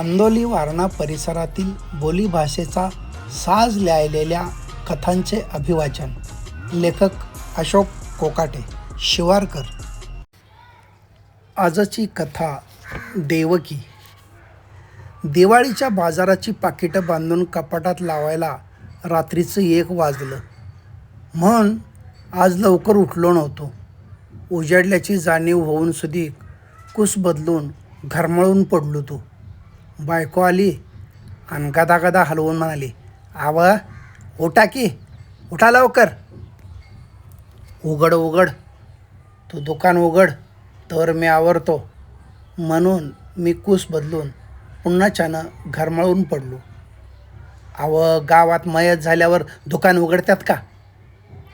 चांदोली वारणा परिसरातील बोलीभाषेचा साज लिहिलेल्या कथांचे अभिवाचन. लेखक अशोक कोकाटे शिवारकर. आजची कथा देवकी. दिवाळीच्या बाजाराची पाकिटं बांधून कपाटात लावायला रात्रीचं एक वाजलं. म्हण आज लवकर उठलो नव्हतो. उजाडल्याची जाणीव होऊन सुधी कुस बदलून घरमळून पडलो तो. बायको आली आणि गदा गदा हलवून म्हणाली आव उठा की उठा लवकर. उघड उघड तू दुकान उघड तर मी आवरतो. म्हणून मी कूस बदलून पुन्हा छानं घरमळून पडलो. आव गावात मयत झाल्यावर दुकान उघडतात का?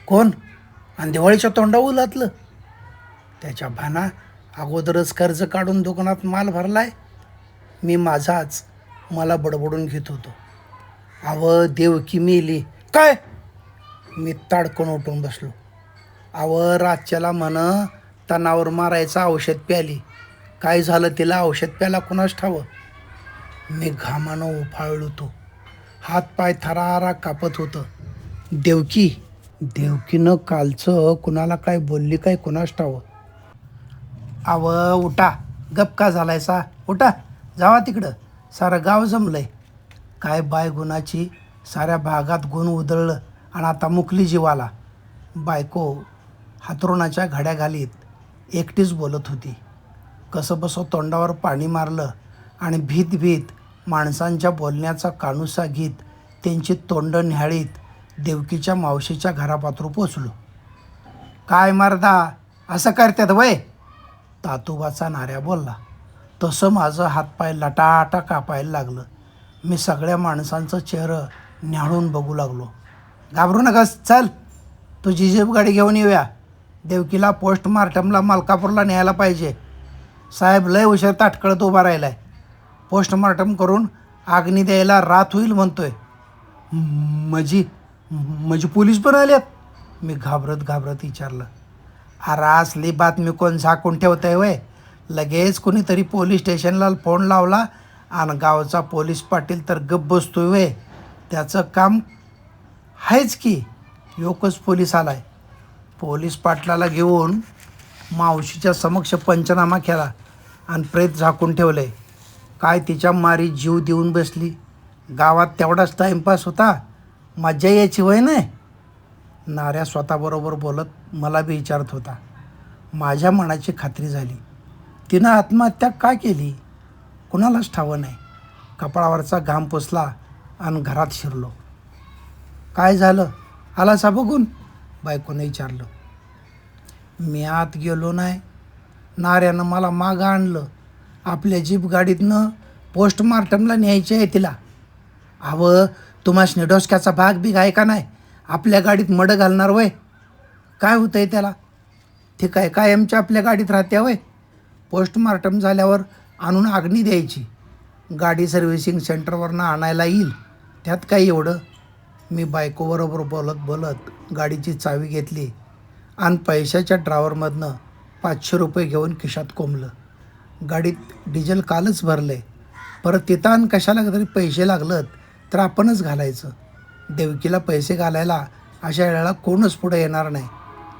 कोण? आणि दिवाळीच्या तोंडा उलातलं. त्याच्या भाना अगोदरच कर्ज काढून दुकानात माल भरलाय. मी माझाच मला बडबडून घेत होतो. अव देवकी मेली. काय? मी ताडकण उठून बसलो. अव रातच्याला म्हण तणावर मारायचं औषध प्याली. काय झालं तिला औषध प्याला कुणाच ठावं? मी घामानं उफाळलो तो. हात पाय थरारा कापत होतं. देवकी देवकीनं कालचं कुणाला काय बोलली काय कुणास ठावं? आव उठा. गप का झालायसा? उठा. जावा तिकडं. सारं गाव जमलं आहे काय बाय गुणाची साऱ्या भागात गुण उधळलं आणि आता मुकली जीवाला. बायको हातरुणाच्या घड्या घालीत. एकटीच बोलत होती. कसं बसं तोंडावर पाणी मारलं आणि भीत भीत माणसांच्या बोलण्याचा कानुसा घेत त्यांची तोंड न्याहाळीत देवकीच्या मावशीच्या घरापात्रू पोचलो. काय मारदा? असं करतात वय? तातोबाचा नाऱ्या बोलला. तसं माझं हातपाय लटाटा कापायला लागलं. मी सगळ्या माणसांचं चेहरं न्याळून बघू लागलो. घाबरू नकास चल. तुझी जीप गाडी घेऊन येऊया. देवकीला पोस्टमार्टमला मलकापूरला न्यायला पाहिजे. साहेब लय उशीर ताटकळत उभा राहिला आहे पोस्टमार्टम करून आग्नी द्यायला रात होईल म्हणतोय. आहे मजी म्हणजे पोलीस पण आल्यात. मी घाबरत घाबरत विचारलं. अरे असली बातमी कोण झाकून ठेवत आहे वय? लगेच कोणीतरी पोलीस स्टेशनला फोन लावला आणि गावचा पोलीस पाटील तर गप्प बसतोय वे त्याचं काम आहेच की योकच पोलीस आलाय. पोलीस पाटलाला घेऊन मावशीच्या समक्ष पंचनामा केला आणि प्रेत झाकून ठेवले काय तिच्या मारी जीव देऊन बसली? गावात तेवढाच टाईमपास होता? मज्जा यायची वय नाही नाऱ्या स्वतःबरोबर बोलत मला बी विचारत होता. माझ्या मनाची खात्री झाली. तिनं आत्महत्या का केली? कुणालाच ठावं नाही. कपाळावरचा घाम पुसला आणि घरात शिरलो. काय झालं? आलासा बघून? बायकोने विचारलं. मी आत गेलो नाही. नाऱ्यानं मला मागं आणलं. आपल्या जीप गाडीतनं पोस्टमार्टमला न्यायचे आहे तिला. अवं तुम्हाला डोसक्याचा भाग बिग आहे का नाही? आपल्या गाडीत मडं घालणार वय. काय होतं आहे त्याला? ते काय कायमच्या आपल्या गाडीत राहत्या वय? पोस्टमार्टम झाल्यावर आणून आगणी द्यायची. गाडी सर्व्हिसिंग सेंटरवरनं आणायला येईल. त्यात काही एवढं? मी बायकोबरोबर बोलत बोलत गाडीची चावी घेतली आणि पैशाच्या ड्रावरमधनं पाचशे रुपये घेऊन खिशात कोंबलं. गाडीत डिझेल कालच भरलं आहे परत तिथं आणि कशाला तरी पैसे लागलत तर आपणच घालायचं. देवकीला पैसे घालायला अशा वेळेला कोणच पुढे येणार नाही.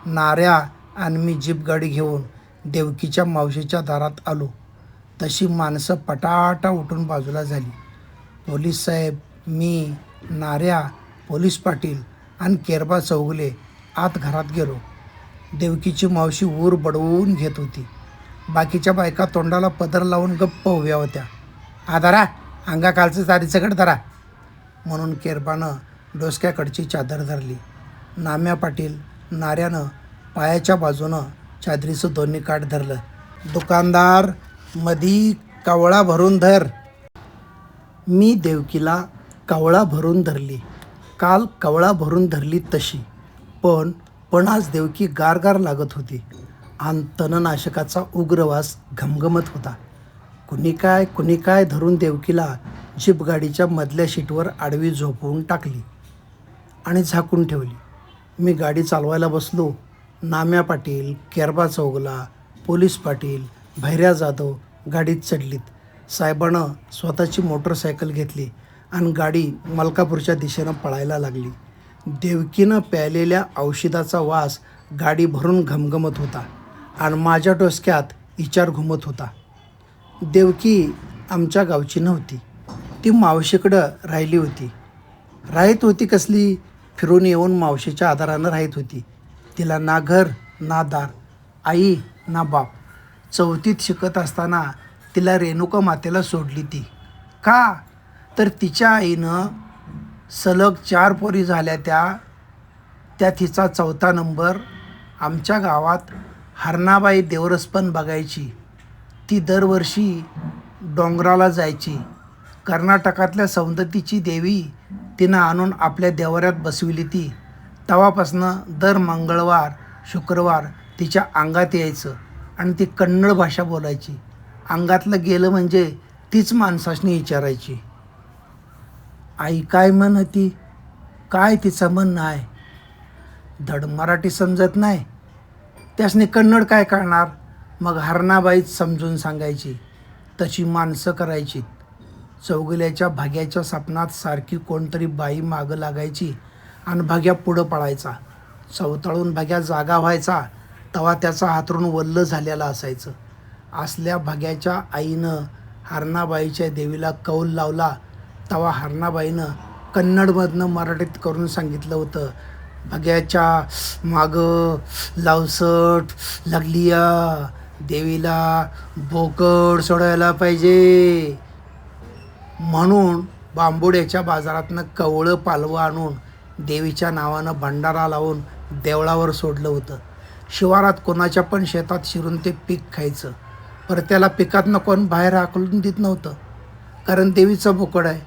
नाऱ्या आणि मी जीप गाडी घेऊन देवकीच्या मावशीच्या दारात आलो. तशी माणसं पटाटा उठून बाजूला झाली. पोलीस साहेब मी नाऱ्या पोलीस पाटील आणि केरबा चौगले आत घरात गेलो. देवकीची मावशी ऊर बडवून घेत होती. बाकीच्या बायका तोंडाला पदर लावून गप्प उभ्या होत्या. आधारा अंगाखालचं चारीचकड धरा. म्हणून केरबानं डोसक्याकडची चादर धरली. नाम्या पाटील नाऱ्यानं पायाच्या बाजूनं चादरीचं दोन्ही काठ धरलं. दुकानदार मधी कावळा भरून धर. मी देवकीला कावळा भरून धरली. काल कवळा भरून धरली तशी. पण पण आज देवकी गारगार लागत होती. आणि तणनाशकाचा उग्रवास घमघमत होता. कुणी काय कुणी काय धरून देवकीला जीप गाडीच्या मधल्या शीटवर आडवी झोपवून टाकली आणि झाकून ठेवली. मी गाडी चालवायला बसलो. नाम्या पाटील केरबा चौगला पोलीस पाटील भैऱ्या जाधव गाडीत चढलीत. साहेबानं स्वतःची मोटरसायकल घेतली आणि गाडी मलकापूरच्या दिशेनं पळायला लागली. देवकीनं प्यालेल्या औषधाचा वास गाडी भरून घमघमत होता आणि माझ्या डोसक्यात विचार घुमत होता. देवकी आमच्या गावची नव्हती. ती मावशीकडं राहिली होती. राहत होती कसली? फिरून येऊन मावशीच्या आधारानं राहत होती. तिला ना घर ना दार आई ना बाप. चौथीत शिकत असताना तिला रेणुका मातेला सोडली ती. का? तर तिच्या आईनं सलग चार पोरी झाल्या त्या त्या तिचा चौथा नंबर आमच्या गावात हरणाबाई देवरस पण बघायची. ती दरवर्षी डोंगराला जायची. कर्नाटकातल्या सौंदतीची देवी तिनं आणून आपल्या देवऱ्यात बसविली ती. तेव्हापासनं दर मंगळवार शुक्रवार तिच्या अंगात यायचं आणि ती कन्नड भाषा बोलायची. अंगातलं गेलं म्हणजे तीच माणसाशनी विचारायची. आई काय म्हणती? काय तिचं म्हणणं आहे? धड मराठी समजत नाही. त्यासनी कन्नड काय कळणार? मग हरणाबाईच समजून सांगायची. तशी माणसं करायची चौगुल्याच्या भाग्याच्या सपनात सारखी कोणतरी बाई मागं लागायची. आणि भाग्या पुढं पळायचा. चवताळून भाग्या जागा व्हायचा तवा त्याचा हातरून वल्ल झालेला असायचं. असल्या भाग्याच्या आईनं हरणाबाईच्या देवीला कौल लावला तेव्हा हरणाबाईनं कन्नडमधनं मराठीत करून सांगितलं होतं भग्याच्या मागं लावसट लागलिया देवीला बोकड सोडायला पाहिजे. म्हणून बांबोड्याच्या बाजारातनं कवळं पालवं आणून देवीच्या नावानं भंडारा लावून देवळावर सोडलं होतं. शिवारात कोणाच्या पण शेतात शिरून ते पीक खायचं. पर त्याला पिकातनं कोण बाहेर हाकलून देत नव्हतं. कारण देवीचं बोकड आहे.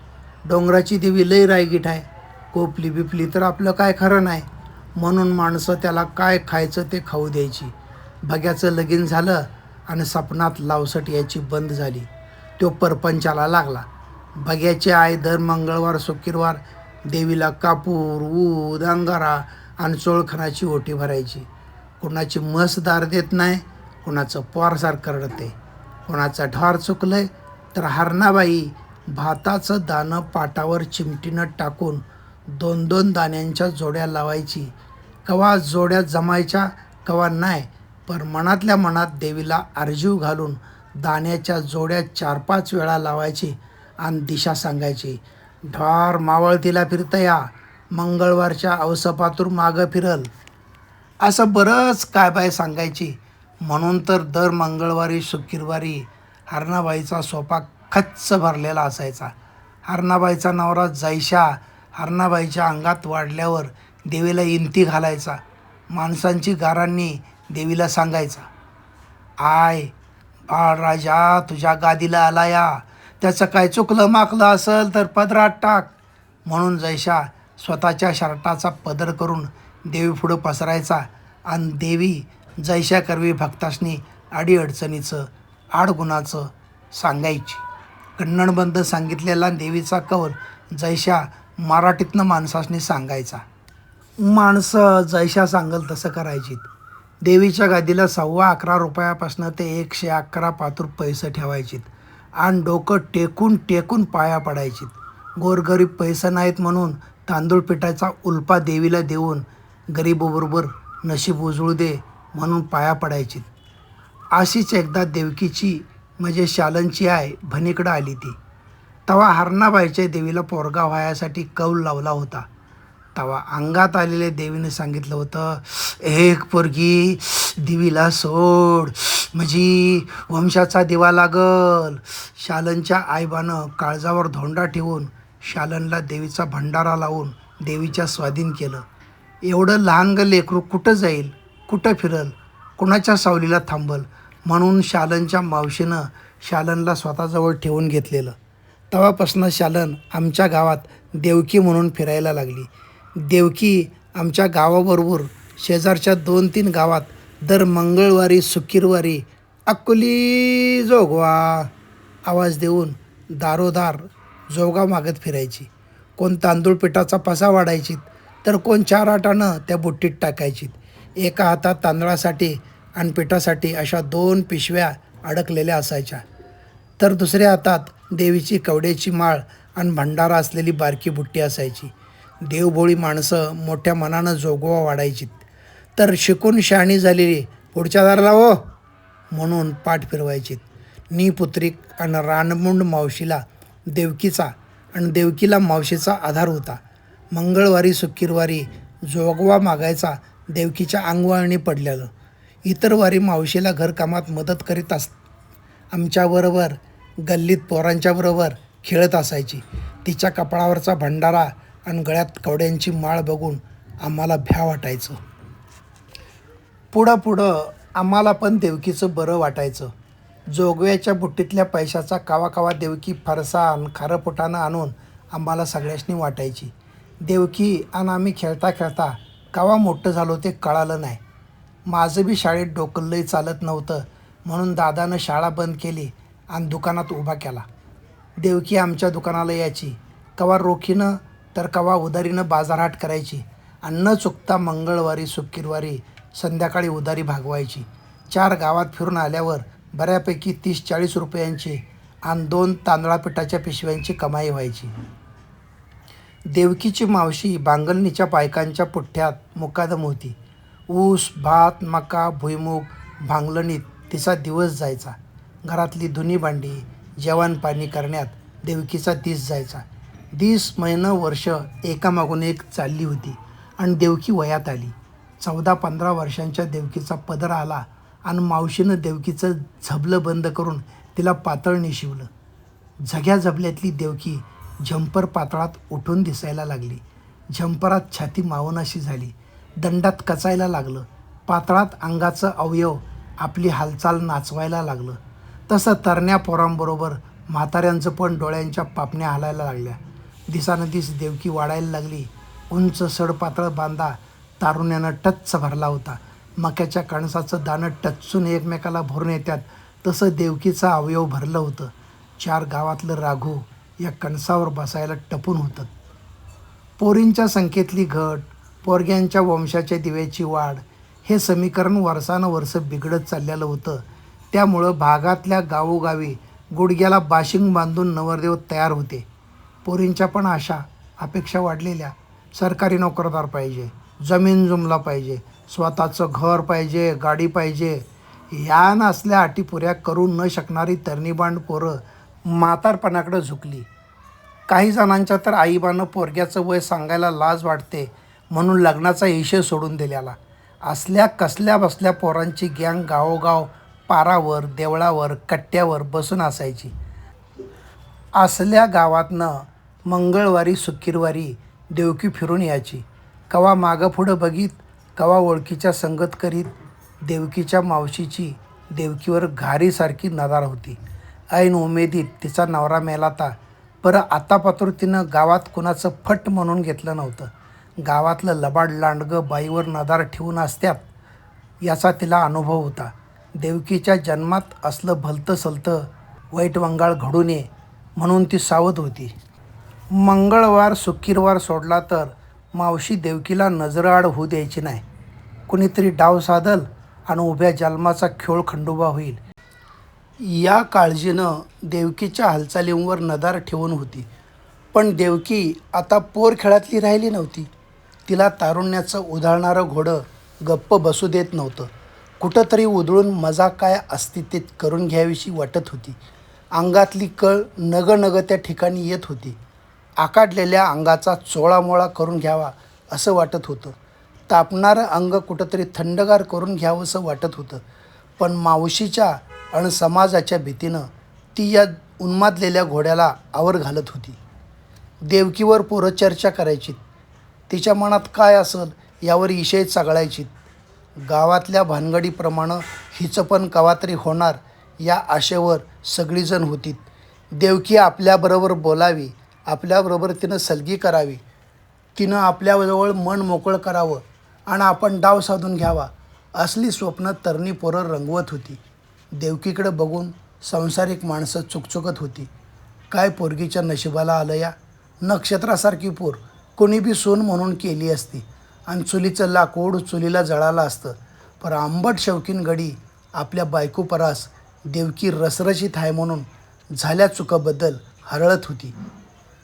डोंगराची देवी लई रायगीट आहे. कोपली बिपली तर आपलं काय खरं नाही. म्हणून माणसं त्याला काय खायचं ते खाऊ द्यायची. भग्याचं लगीन झालं आणि सपनात लावसट यायची बंद झाली. तो परपंचाला लागला. भग्याची आई दर मंगळवार शुक्रवार देवीला कापूर ऊद अंगारा आणि चोळखणाची ओटी भरायची. कुणाची म्हस दार देत नाही कुणाचं पारसार करडते. कुणाचं ढार चुकलंय तर हरणाबाई भाताचं दाणं पाटावर चिमटीनं टाकून दोन दोन दाण्यांच्या जोड्या लावायची. कवा जोड्या जमायच्या कवा नाही पण मनातल्या मनात देवीला अर्जीव घालून दाण्याच्या जोड्या चार पाच वेळा लावायची आणि दिशा सांगायची. ढार मावळतीला फिरतया मंगळवारच्या अवसपातूर मागं फिरल. असं बरंच काय बाय सांगायची. म्हणून तर दर मंगळवारी शुक्रवारी हरणाबाईचा सोपा खच्च भरलेला असायचा. हरणाबाईचा नवरा जैशा हरणाबाईच्या अंगात वाढल्यावर देवीला इंती घालायचा. माणसांची गारांनी देवीला सांगायचा आय बाळराजा तुझ्या गादीला आला या. त्याचं काय चुकलं माकलं असेल तर पदरात टाक. म्हणून जैशा स्वतःच्या शर्टाचा पदर करून देवी पुढं पसरायचा आणि देवी जैशा करवी भक्तासनी अडीअडचणीचं आडगुणाचं सांगायची. कन्नडबंद सांगितलेला देवीचा कौल जैशा मराठीतनं माणसासनी सांगायचा. माणसं जैशा सांगल तसं करायची देवीच्या गादीला सव्वा अकरा रुपयापासून ते एकशे अकरा पातूर पैसे ठेवायचीत. आणि डोकं टेकून टेकून पाया पडायचीत. गोरगरीब पैसा नाहीत म्हणून तांदूळ पिठाचा उल्पा देवीला देऊन गरीबबरोबर नशीब उजळू दे म्हणून पाया पडायची अशीच एकदा देवकीची म्हणजे शालनची आय भनीकडं आली ती. तवा हरणाबाईच्या देवीला पोरगा व्हायासाठी कौल लावला होता. तवा अंगात आलेल्या देवीने सांगितलं होतं एक पोरगी देवीला सोड म्हणजे वंशाचा दिवा लागल. शालनच्या आईबानं काळजावर धोंडा ठेवून शालनला देवीचा भंडारा लावून देवीच्या स्वाधीन केलं. एवढं लहान ग लेकरू कुठं जाईल? कुठं फिरल? कुणाच्या सावलीला थांबल? म्हणून शालनच्या मावशीनं शालनला स्वतःजवळ ठेवून घेतलेलं. तेव्हापासून शालन आमच्या गावात देवकी म्हणून फिरायला लागली. देवकी आमच्या गावाबरोबर शेजारच्या दोन तीन गावात दर मंगळवारी शुक्रवारी अकोली जोगवा. आवाज देऊन दारोदार जोगा मागत फिरायची. कोण तांदूळ पिठाचा पसा वाढायची तर कोण चार आटानं त्या बुट्टीत टाकायची. एका हातात तांदळासाठी आणि पिठासाठी अशा दोन पिशव्या अडकलेल्या असायच्या. तर दुसऱ्या हातात देवीची कवड्याची माळ आणि भंडारा असलेली बारकी बुट्टी असायची. देवभोळी माणसं मोठ्या मनानं जोगवा वाढायची तर शिकून शहाणी झालेली. पुढच्या दाराला हो म्हणून पाठ फिरवायची. नी पुत्रिक आणि रानमुंड मावशीला देवकीचा आणि देवकीला मावशीचा आधार होता. मंगळवारी सुक्कीरवारी जोगवा मागायचा देवकीच्या अंगवळणी पडलेलं इतर वारी मावशीला घरकामात मदत करीत अस आमच्याबरोबर गल्लीत पोरांच्याबरोबर खेळत असायची. तिच्या कपाळावरचा भंडारा आणि गळ्यात कवड्यांची माळ बघून आम्हाला भ्या वाटायचं. पुढं पुढं आम्हाला पण देवकीचं बरं वाटायचं. जोगव्याच्या बुट्टीतल्या पैशाचा कावा कावा देवकी फरसा आणि खारं आणून आम्हाला सगळ्यांनी वाटायची. देवकी आणि आम्ही खेळता खेळता कावा मोठं झालो ते कळालं नाही. माझं बी शाळेत डोकललंही चालत नव्हतं म्हणून दादानं शाळा बंद केली आणि दुकानात उभा केला. देवकी आमच्या दुकानाला यायची. कवा रोखीनं तर कवा उदारीनं बाजारहाट करायची आणि न चुकता मंगळवारी शुक्रवारी संध्याकाळी उधारी भागवायची. चार गावात फिरून आल्यावर बऱ्यापैकी तीस चाळीस रुपयांची आणि दोन तांदळापिठाच्या पिशव्यांची कमाई व्हायची. देवकीची मावशी बांगलनीच्या बायकांच्या पुठ्ठ्यात मुकादम होती. ऊस भात मका भुईमूग भांगलणीत तिचा दिवस जायचा. घरातली धुनी भांडी जेवण पाणी करण्यात देवकीचा दिस जायचा. दिस महिनं वर्ष एकामागून एक चालली होती आणि देवकी वयात आली. चौदा पंधरा वर्षांच्या देवकीचा पदर आला आणि मावशीनं देवकीचं झबलं बंद करून तिला पातळ निशिवलं झग्या झबल्यातली देवकी झंपर पातळात उठून दिसायला लागली. झंपरात छाती मावनाशी झाली. दंडात कचायला लागलं. पातळात अंगाचं अवयव आपली हालचाल नाचवायला लागलं. तसं तरण्या पोरांबरोबर म्हाताऱ्यांचं पण डोळ्यांच्या पापण्या हालायला लागल्या. दिसानं दिस देवकी वाढायला लागली. उंच सडपातळ बांधा तारुण्यानं टच्च भरला होता. मक्याच्या कणसाचं दाणं टच्चून एकमेकाला भरून येतात तसं देवकीचं अवयव भरलं होतं. चार गावातलं राघू या कणसावर बसायला टपून होतं. पोरींच्या संख्येतली घट पोरग्यांच्या वंशाच्या दिव्याची वाढ हे समीकरण वर्षानुवर्ष बिघडत चाललेलं होतं. त्यामुळं भागातल्या गावोगावी गुडघ्याला बाशिंग बांधून नवरदेव तयार होते. पोरींच्या पण आशा अपेक्षा वाढलेल्या. सरकारी नोकरदार पाहिजे. जमीन जुमला पाहिजे स्वतःचं घर पाहिजे गाडी पाहिजे या नसल्या अटी पुऱ्या करू न शकणारी तरणीबांड पोरं म्हातारपणाकडं झुकली. काही जणांच्या तर आईबानं पोरग्याचं वय सांगायला लाज वाटते म्हणून लग्नाचा इशय सोडून दिल्याला असल्या कसल्या बसल्या पोरांची गँग गावोगाव पारावर देवळावर कट्ट्यावर बसून असायची. असल्या गावातनं मंगळवारी शुक्रवारी देवकी फिरून यायची. कवा मागं पुढं बघीत कवा ओळखीच्या संगत करीत देवकीच्या मावशीची देवकीवर घारीसारखी नदार होती. ऐन उमेदीत तिचा नवरा मेलाता बरं आता पात्र तिनं गावात कुणाचं फट म्हणून घेतलं नव्हतं. गावातलं लबाड लांडगं बाईवर नदार ठेवून असत्यात याचा तिला अनुभव होता. देवकीच्या जन्मात असलं भलतं सलतं वाईट वंगाळ घडू नये म्हणून ती सावध होती. मंगळवार शुक्रवार सोडला तर मावशी देवकीला नजरआड होऊ द्यायची नाही. कुणीतरी डाव साधल आणि उभ्या जन्माचा खेळ खंडोबा होईल. या काळजीनं देवकीच्या हालचालींवर नदार ठेवून होती. पण देवकी आता पोर खेळातली राहिली नव्हती. तिला तारुण्याचं उधाळणारं घोडं गप्प बसू देत नव्हतं. कुठंतरी उधळून मजा काय अस्तित्वात करून घ्यावीशी वाटत होती. अंगातली कळ नग त्या ठिकाणी येत होती. आकाडलेल्या अंगाचा चोळामोळा करून घ्यावा असं वाटत होतं. तापणारं अंग कुठंतरी थंडगार करून घ्यावंसं वाटत होतं. पण मावशीच्या आणि समाजाच्या भीतीनं ती या उन्मादलेल्या घोड्याला आवर घालत होती. देवकीवर पोरं चर्चा करायची तिच्या मनात काय असेल यावर इशय चागळायची गावातल्या भानगडीप्रमाणे हिचं पण कवातरी होणार या आशेवर सगळीजण होती देवकी आपल्याबरोबर बोलावी आपल्याबरोबर तिनं सलगी करावी. तिनं आपल्याजवळ मन मोकळं करावं आणि आपण डाव साधून घ्यावा असली स्वप्न तरणी पोरं रंगवत होती. देवकीकडे बघून संसारिक माणसं चुकचुकत होती. काय पोरगीच्या नशिबाला आलं या नक्षत्रासारखी पोर कोणी बी सून म्हणून केली असती. आणि चुलीचं लाकूड चुलीला जळालं असतं. पर आंबट शौकीन गडी आपल्या बायकोपरास देवकी रसरशीत आहे म्हणून झाल्या चुकाबद्दल हरळत होती.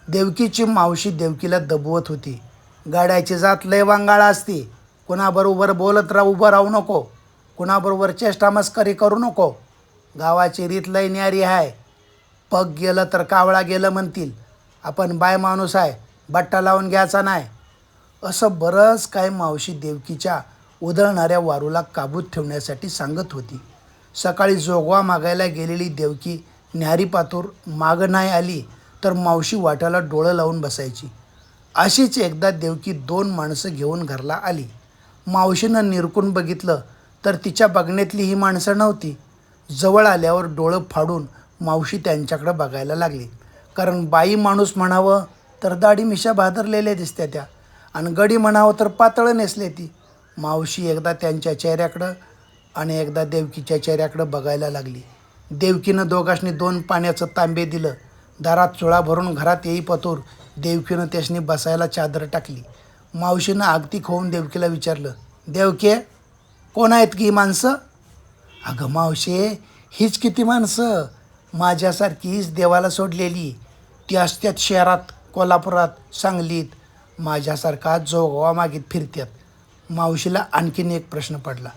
देवकीची मावशी देवकीला दबवत होती. गाड्याची जात लय वांगाळा असती. कुणाबरोबर बोलत राहू उभं राहू नको. कुणाबरोबर चेष्टा मस्करी करू नको. गावाची रीत लय न्यारी आहे पग गेलं तर कावळा गेलं म्हणतील. आपण बाय माणूस आहे बट्टा लावून घ्यायचा नाही. असं बरंच काय मावशी देवकीच्या उधळणाऱ्या वारूला काबूत ठेवण्यासाठी सांगत होती. सकाळी जोगवा मागायला गेलेली देवकी न्यारी पातूर मागं नाही आली. तर मावशी वाटाला डोळं लावून बसायची. अशीच एकदा देवकी दोन माणसं घेऊन घरला आली. मावशीनं निरकून बघितलं तर तिच्या बघण्यातली ही माणसं नव्हती. जवळ आल्यावर डोळं फाडून मावशी त्यांच्याकडं बघायला लागली. कारण बाई माणूस म्हणावं तर दाढी मिशा भादरलेल्या दिसत्या त्या आणि गडी म्हणावं तर पातळं नेसले ती. मावशी एकदा त्यांच्या चेहऱ्याकडं आणि एकदा देवकीच्या चेहऱ्याकडं बघायला लागली. देवकीनं दोघांनी दोन पाण्याचं तांबे दिलं. दारात चुळा भरून घरात येई पतूर देवकीनं त्यासनी बसायला चादर टाकली. मावशीनं आगती खोवून देवकीला विचारलं देवके कोण आहेत की ही माणसं? अगं मावशे हीच किती माणसं? माझ्यासारखीच देवाला सोडलेली. ती असत्यात शहरात कोल्हापुरात सांगलीत. माझ्यासारखा जोगवा मागीत फिरत्यात. मावशीला आणखीन एक प्रश्न पडला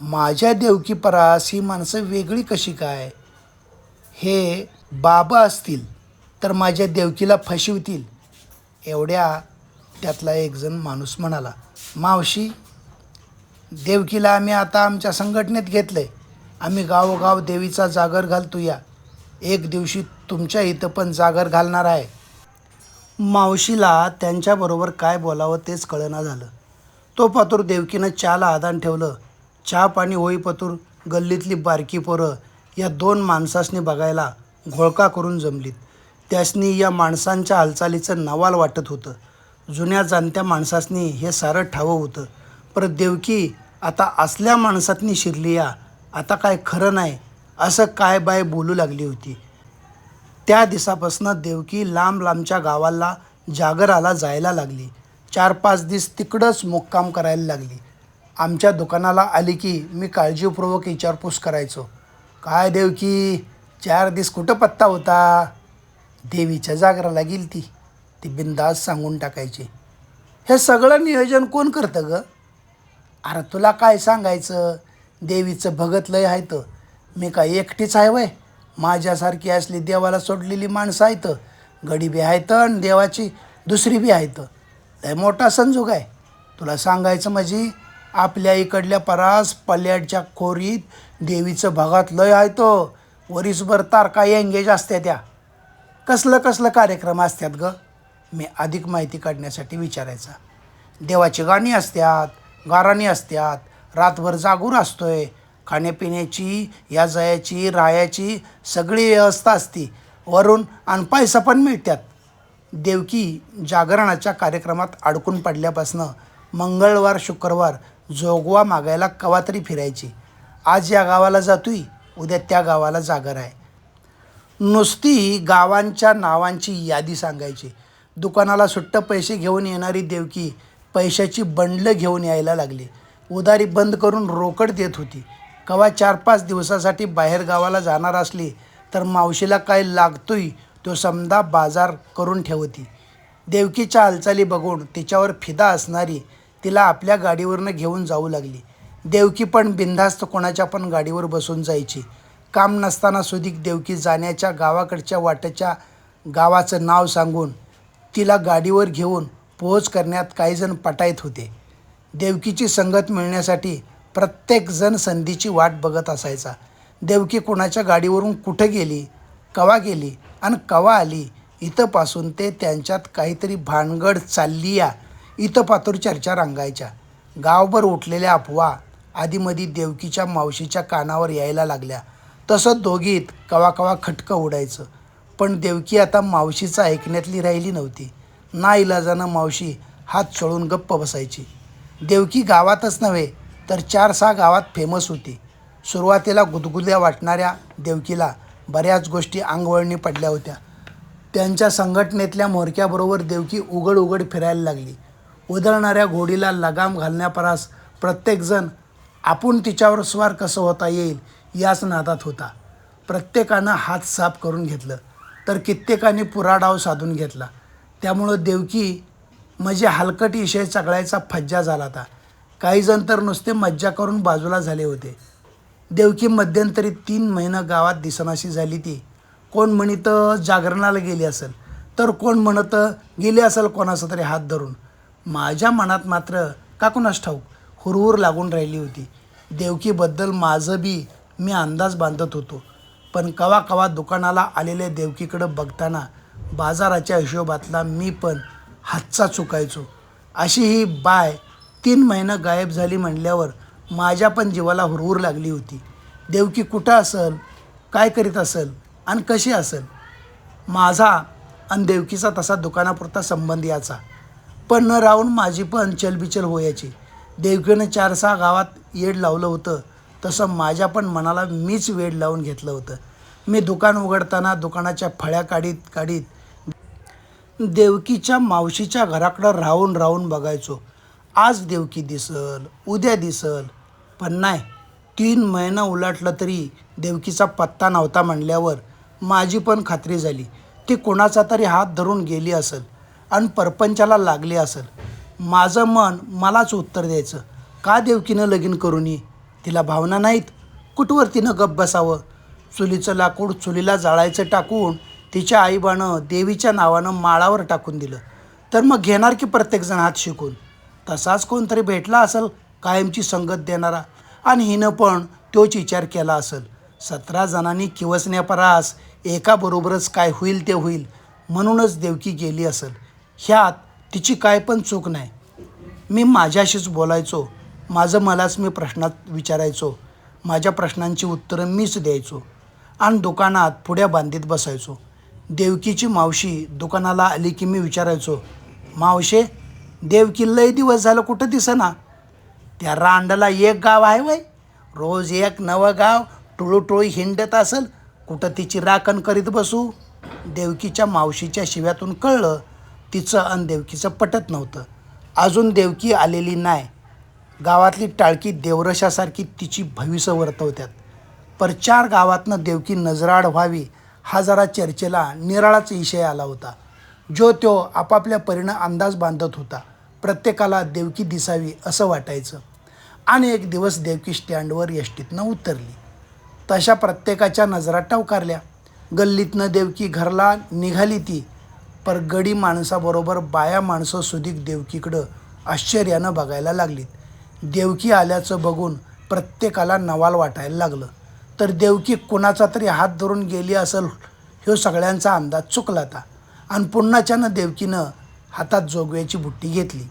माझ्या देवकीपरास ही माणसं वेगळी कशी काय? हे बाबा असतील तर माझ्या देवकीला फशिवतील एवढ्या त्यातला एकजण माणूस म्हणाला मावशी देवकीला आम्ही आता आमच्या संघटनेत घेतलं आहे आम्ही गावोगाव देवीचा जागर घालतो या. एक दिवशी तुमच्या इथं पण जागर घालणार आहे. मावशीला त्यांच्याबरोबर काय बोलावं तेच कळना झालं. तो पातूर देवकीनं चहाला आदान ठेवलं. चहा पाणी होई पतूर गल्लीतली बारकी पोरं या दोन माणसासनी बघायला घोळका करून जमलीत. त्यासनी या माणसांच्या हालचालीचं नवाल वाटत होतं. जुन्या जाणत्या माणसासनी हे सारं ठावं होतं. पर देवकी आता असल्या माणसातनी शिरली या. आता काय खरं नाही असं काय बाय बोलू लागली होती. त्या दिवसापासून देवकी लांब लांबच्या गावाला जागराला जायला लागली. चार पाच दिवस तिकडंच मुक्काम करायला लागली. आमच्या दुकानाला आली की मी काळजीपूर्वक विचारपूस करायचो. काय देवकी चार दिवस कुठं पत्ता होता? देवीच्या जागराला गेली ती ती बिंदास सांगून टाकायची. हे सगळं नियोजन कोण करतं ग? अरे तुला काय सांगायचं? देवीचं भगत लय आहे तर मी काय एकटीच आहे वय? माझ्यासारखी असली देवाला सोडलेली माणसं आहेत गडी बी आहेत आणि देवाची दुसरी बी आहेत लय मोठा संजोग आहे तुला सांगायचं म्हणजे आपल्या इकडल्या परास पल्याडच्या खोरीत देवीचं भगात लय आहे तो. वरीसभर तारका एंगेज असत्या त्या. कसलं कसलं कार्यक्रम असतात ग? मी अधिक माहिती काढण्यासाठी विचारायचा. देवाची गाणी असतात गाराणी असतात रातभर जागून असतोय खाण्यापिण्याची या जयाची रायाची सगळी व्यवस्था असती. वरून आणि पैसा पण मिळतात देवकी जागरणाच्या कार्यक्रमात अडकून पडल्यापासनं मंगळवार शुक्रवार जोगवा मागायला कवा तरी फिरायची. आज या गावाला जातोय. उद्या त्या गावाला जागर आहे नुसती गावांच्या नावांची यादी सांगायची. दुकानाला सुट्ट पैसे घेऊन येणारी देवकी पैशाची बंडलं घेऊन यायला लागली. उधारी बंद करून रोकड देत होती. कवा चार पाच दिवसासाठी बाहेर गावाला जाणार असली तर मावशीला काय लागतोय तो समजा बाजार करून ठेवती. देवकीच्या हालचाली बघून तिच्यावर फिदा असणारी तिला आपल्या गाडीवरनं घेऊन जाऊ लागली. देवकी पण बिनधास्त कोणाच्या पण गाडीवर बसून जायची. काम नसताना सुधीक देवकी जाण्याच्या गावाकडच्या वाटेच्या गावाचं नाव सांगून तिला गाडीवर घेऊन पोहोच करण्यात काहीजण पटायत होते. देवकीची संगत मिळण्यासाठी प्रत्येकजण संधीची वाट बघत असायचा. देवकी कोणाच्या गाडीवरून कुठं गेली कवा गेली आणि कवा आली इथंपासून ते त्यांच्यात काहीतरी भानगड चालली या इथं पातूर चर्चा रांगायच्या. गावभर उठलेल्या अफवा आधीमधी देवकीच्या मावशीच्या कानावर यायला लागल्या. तसं दोघीत कवा कवा खटकं उडायचं पण देवकी आता मावशीचं ऐकण्यातली राहिली नव्हती. ना इलाजानं मावशी हात चळून गप्प बसायची. देवकी गावातच नव्हे तर चार सहा गावात फेमस होती. सुरुवातीला गुदगुद्या वाटणाऱ्या देवकीला बऱ्याच गोष्टी अंगवळणी पडल्या होत्या. त्यांच्या संघटनेतल्या म्होरक्याबरोबर देवकी उघड उघड फिरायला लागली. उधळणाऱ्या घोडीला लगाम घालण्यापरास प्रत्येकजण आपण तिच्यावर स्वार कसं होता येईल याच नादात होता. प्रत्येकानं हात साफ करून घेतलं तर कित्येकाने पुराडाव साधून घेतला. त्यामुळं देवकी म्हणजे हलकट विषय चगळायचा फज्जा झाला होता. काही जण तर नुसते मज्जा करून बाजूला झाले होते. देवकी मध्यंतरी तीन महिनं गावात दिसनाशी झाली ती. कोण म्हणित जागरणाला गेली असेल तर कोण म्हणत गेली असेल कोणाचा तरी हात धरून. माझ्या मनात मात्र का कुणास ठाऊक हुरहुर लागून राहिली होती. देवकीबद्दल माझं बी मी अंदाज बांधत होतो. पण कवा कवा दुकानाला आलेल्या देवकीकडं बघताना बाजाराच्या हिशोबातला मी पण हातचा चुकायचो. अशी ही बाय तीन महिनं गायब झाली म्हणल्यावर माझ्या पण जीवाला हुरहुर लागली होती. देवकी कुठं असेल? काय करीत असेल? आणि कशी असेल? माझा आणि देवकीचा तसा दुकानापुरता संबंध याचा. पण न राहून माझी पण चलबिचल होयाची. देवकीनं चार सहा गावात येड लावलं होतं. तसं माझ्या पण मनाला मीच वेड लावून घेतलं होतं. मी दुकान उघडताना दुकानाच्या फळ्या काढीत काढीत देवकीच्या मावशीच्या घराकडं राहून राहून बघायचो. आज देवकी दिसल उद्या दिसल. पण नाही तीन महिना उलटलं तरी देवकीचा पत्ता नव्हता म्हणल्यावर माझी पण खात्री झाली. ती कोणाचा तरी हात धरून गेली असेल आणि परपंचाला लागली असेल. माझं मन मलाच उत्तर द्यायचं. का देवकीनं लगीन करूनी तिला भावना नाहीत. कुठवर तिनं गप बसावं? चुलीचं लाकूड चुलीला जाळायचं टाकून तिच्या आईबानं देवीच्या नावानं माळावर टाकून दिलं. तर मग घेणार की प्रत्येकजण हात शिकून? तसाच कोणतरी भेटला असेल कायमची संगत देणारा. आणि हिनं पण तोच विचार केला असेल. सतरा जणांनी किवसण्यापरास एकाबरोबरच काय होईल ते होईल म्हणूनच देवकी गेली असेल. ह्यात तिची काय पण चूक नाही. मी माझ्याशीच बोलायचो. माझं मलाच मी प्रश्नात विचारायचो. माझ्या प्रश्नांची उत्तरं मीच द्यायचो. आणि दुकानात पुढ्या बांधीत बसायचो. देवकीची मावशी दुकानाला आली की मी विचारायचो मावशे देवकी लय दिवस झालं कुठं दिसना? त्या रांडाला एक गाव आहे वय. रोज एक नवं गाव टुळूटुळू हिंडत असेल कुठं तिची राखण करीत बसू? देवकीच्या मावशीच्या शिव्यातून कळलं तिचं अन देवकीचं पटत नव्हतं. अजून देवकी आलेली नाही गावातली टाळकी देवरशासारखी तिची भविष्य वर्तवत्यात. पर चार गावातनं देवकी नजराड व्हावी हा जरा चर्चेला निराळाच विषय आला होता. जो तो आपापल्या परीनं अंदाज बांधत होता. प्रत्येकाला देवकी दिसावी असं वाटायचं. आणि एक दिवस देवकी स्टँडवर यष्टीतनं उतरली. तशा प्रत्येकाच्या नजरा टवकारल्या. गल्लीतनं देवकी घरला निघाली ती. पर गडी माणसाबरोबर बाया माणसं सुधीक देवकीकडं आश्चर्यानं बघायला लागलीत. देवकी आल्याचं बघून प्रत्येकाला नवाल वाटायला लागलं. तर देवकी कुणाचा तरी हात धरून गेली असेल ह्यो सगळ्यांचा अंदाज चुकला होता. आणि पुन्हाच्यानं देवकीनं हातात जोगव्याची बुट्टी घेतली.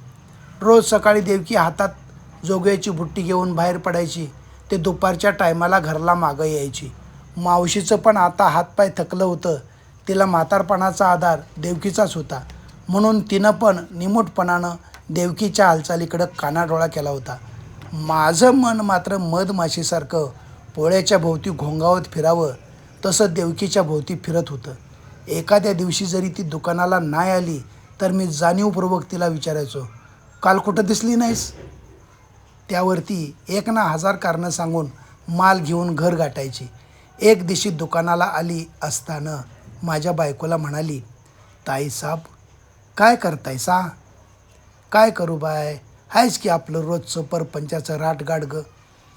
रोज सकाळी देवकी हातात जोगव्याची बुट्टी घेऊन बाहेर पडायची. ते दुपारच्या टायमाला घरला मागं यायची. मावशीचं पण आता हातपाय थकलं होतं. तिला म्हातारपणाचा आधार देवकीचाच होता. म्हणून तिनं पण निमूटपणानं देवकीच्या हालचालीकडं कानाडोळा केला होता. माझं मन मात्र मधमाशीसारखं पोळ्याच्या भोवती घोंगावत फिरावं तसं देवकीच्या भोवती फिरत होतं. एखाद्या दिवशी जरी ती दुकानाला नाही आली तर मी जाणीवपूर्वक तिला विचारायचो काल कुठं दिसली नाहीस? त्यावरती एक ना हजार कारणं सांगून माल घेऊन घर गाठायची. एक दिवशी दुकानाला आली असताना माझ्या बायकोला म्हणाली ताईसाब काय करताय सा काय करू बाय? आहेच की आपलं रोजचं परपंचाचं राटगाड ग.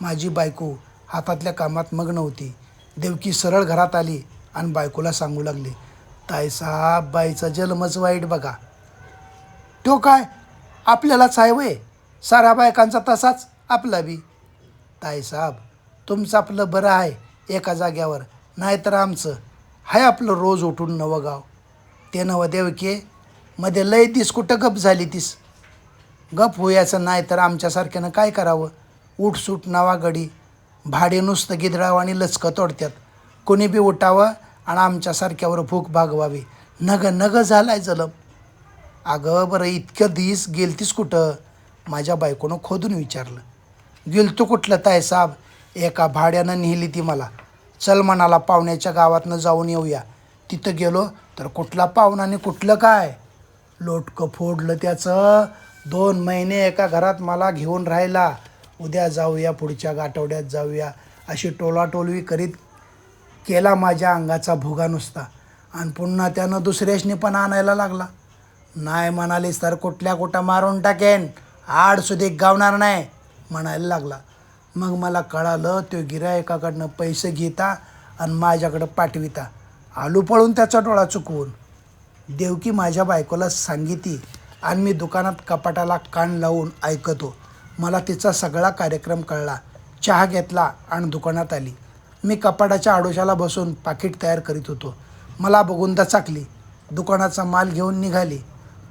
माझी बायको हातातल्या कामात मग्न होती. देवकी सरळ घरात आली आणि बायकोला सांगू लागली ताईसाब बाईचा जन्मच वाईट बघा. तो काय? आपल्यालाच आहे वय? साऱ्या बायकांचा तसाच आपला बी. ताईसाब तुमचं आपलं बरं आहे एका जाग्यावर नाहीतर आमचं. हाय आपलं रोज उठून नवं गाव. ते नवं देवके मध्ये लय दिस कुठं गप झाली तीस गप होयाचं नाही तर आमच्यासारख्यानं काय करावं? उठसूट नवा गडी. भाडे नुसतं गिदडावं आणि लचकं तोडत्यात. कोणी बी उठावं आणि आमच्यासारख्यावर भूक भागवावी. नग नग झालाय जलम. अगं बरं इतकं दिस गेलतीस कुठं? माझ्या बायकोनं खोदून विचारलं. गेलतो कुठलं ताय साहेब एका भाड्यानं नेली ती मला. चल म्हणाला पाहुण्याच्या गावातनं जाऊन येऊया. तिथं गेलो तर कुठला पाहुणा आणि कुठलं काय? लोटकं फोडलं त्याचं. दोन महिने एका घरात मला घेऊन राहिला. उद्या जाऊया पुढच्या आठवड्यात जाऊया. अशी टोलाटोलवी करीत केला माझ्या अंगाचा भुगा नुसता. आणि पुन्हा त्यानं दुसऱ्याशनी पण आणायला लागला. नाही म्हणालीस तर कुठल्या कुठं मारून टाकेन. आड गावणार नाही म्हणायला लागला. मग मला कळालं तो गिरायकाकडनं पैसे घेता आणि माझ्याकडं पाठविता. आलू पळून त्याचा डोळा चुकवून. देवकी माझ्या बायकोला सांगिती आणि मी दुकानात कपाटाला कान लावून ऐकतो. मला तिचा सगळा कार्यक्रम कळला. चहा घेतला आणि दुकानात आली. मी कपाटाच्या आडोशाला बसून पाकिट तयार करीत होतो. मला बघून चाकली दुकानाचा माल घेऊन निघाली.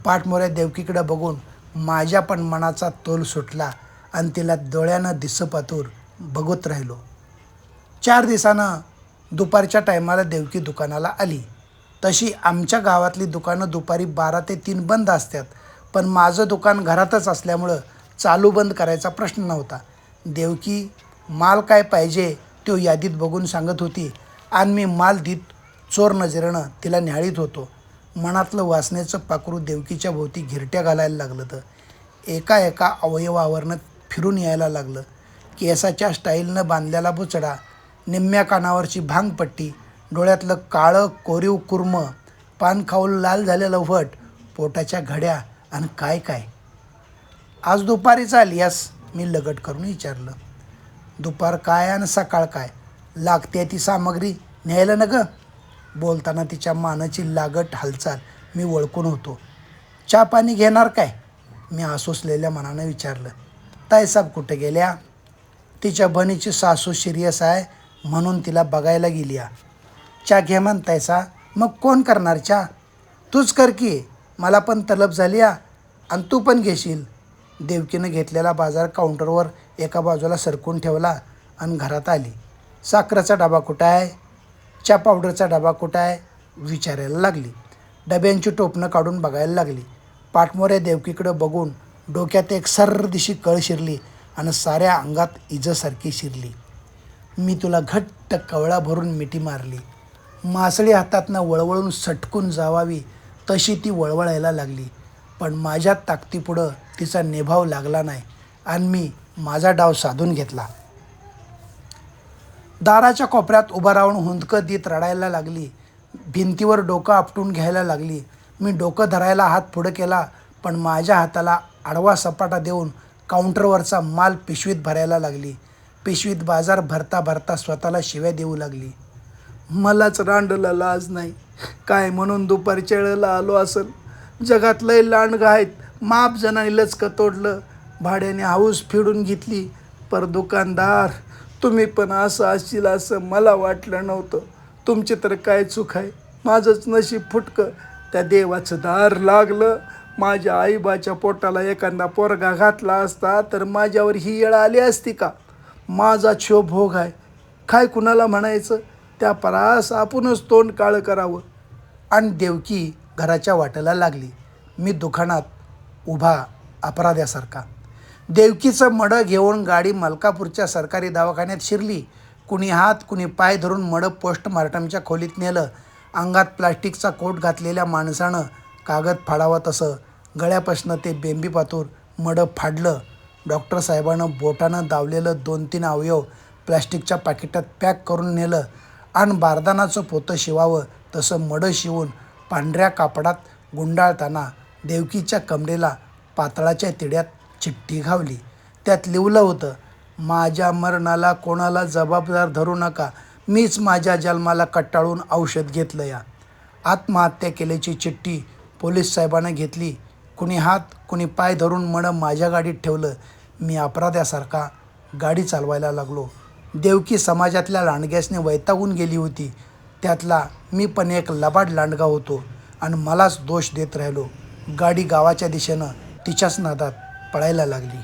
पाठमोऱ्या देवकीकडे बघून माझ्या पण मनाचा तोल सुटला. आणि तिला डोळ्यानं दिसपातूर बघत राहिलो. चार दिवसानं दुपारच्या टायमाला देवकी दुकानाला आली. तशी आमच्या गावातली दुकानं दुपारी बारा ते तीन बंद असतात पण माझं दुकान घरातच असल्यामुळं चालू बंद करायचा प्रश्न नव्हता. देवकी माल काय पाहिजे? तो यादीत बघून सांगत होती. आणि मी माल देत चोर नजरेनं तिला न्याळीत होतो. मनातलं वासनेचं पाखरू देवकीच्या भोवती घिरट्या घालायला लागलं तर एका एका अवयवावरनं फिरून यायला लागलं. केसाच्या स्टाईलनं बांधलेला बुचडा निम्म्या कानावरची भांगपट्टी डोळ्यातलं काळं कोरीव कुर्म पानखाऊल लाल झालेलं वट पोटाच्या घड्या आणि काय काय. आज दुपारी चाल यास मी लगट करून विचारलं. दुपार काय आणि सकाळ काय? लागते ती सामग्री न्यायला न ग बोलताना तिच्या मानाची लागट हालचाल मी ओळखून होतो. चहा पाणी घेणार काय? मी आसोसलेल्या मनानं विचारलं. ताईसाहेब कुठे गेल्या? तिच्या बनीची सासू सिरियस आहे म्हणून तिला बघायला गेली चा घे म्हणतायसा मग कोण करणार चा तूच कर की मला पण तलब झाली आ आणि तू पण घेशील. देवकीनं घेतलेला बाजार काउंटरवर एका बाजूला सरकून ठेवला आणि घरात आली. साखरेचा डबा कुठं आहे? चा पावडरचा डबा कुठं आहे? विचारायला लागली. डब्यांची टोपणं काढून बघायला लागली. पाठमोऱ्या देवकीकडं बघून डोक्यात एक सरदिशी कळ शिरली आणि साऱ्या अंगात इजसारखी शिरली. मी तुला घट्ट कवळा भरून मिठी मारली. मासळी हातातनं वळवळून सटकून जावावी तशी ती वळवळायला लागली. पण माझ्या ताकदीपुढं तिचा नेभाव लागला नाही आणि मी माझा डाव साधून घेतला. दाराच्या कोपऱ्यात उभा राहून हुंदकं देत रडायला लागली. भिंतीवर डोकं आपटून घ्यायला लागली. मी डोकं धरायला हात पुढं केला पण माझ्या हाताला आडवा सपाटा देऊन काउंटरवरचा माल पिशवीत भरायला लागली. पिशवीत बाजार भरता भरता स्वतःला शिव्या देऊ लागली. मलाच रांडला लाज नाही. काय म्हणून दुपारच्या वेळेला आलो असेल? जगात लय लांडगं आहेत. माप जणांनी लचकं तोडलं. भाड्याने हाऊस फिडून घेतली. पर दुकानदार तुम्ही पण असं असशील असं मला वाटलं नव्हतं. तुमची तर काय चूक आहे? माझंच नशीब फुटकं. त्या देवाचं दार लागलं. माझ्या आईबाच्या पोटाला एखादा पोरगा घातला असता तर माझ्यावर ही येळ आली असती का? माझा क्षोभ भोग आहे. काय कुणाला म्हणायचं? त्या परास आपणच तोंड काळं करावं. आणि देवकी घराच्या वाटेला लागली. मी दुकानात उभा अपराध्यासारखा. देवकीचं मडं घेऊन गाडी मलकापूरच्या सरकारी दवाखान्यात शिरली. कुणी हात कुणी पाय धरून मडं पोस्टमार्टमच्या खोलीत नेलं. अंगात प्लास्टिकचा कोट घातलेल्या माणसानं कागद फाडावं तसं गळ्यापासनं ते बेंबी पातूर मडं फाडलं. डॉक्टर साहेबानं बोटानं दावलेलं दोन तीन अवयव प्लॅस्टिकच्या पाकिटात पॅक करून नेलं. आणि बारदानाचं पोतं शिवावं तसं मडं शिवून पांढऱ्या कापडात गुंडाळताना देवकीच्या कमरेला पातळाच्या तिड्यात चिठ्ठी घावली. त्यात लिवलं होतं माझ्या मरणाला कोणाला जबाबदार धरू नका. मीच माझ्या जन्माला कट्टाळून औषध घेतलं या आत्महत्या केल्याची चिठ्ठी पोलीस साहेबानं घेतली. कुणी हात कुणी पाय धरून मडं माझ्या गाडीत ठेवलं. मी अपराध्यासारखा गाडी चालवायला लागलो. देवकी समाजातल्या लांडग्यासने वैतागून गेली होती. त्यातला मी पण एक लबाड लांडगा होतो आणि मलाच दोष देत राहिलो. गाडी गावाच्या दिशेनं तिच्याच नादात पळायला लागली.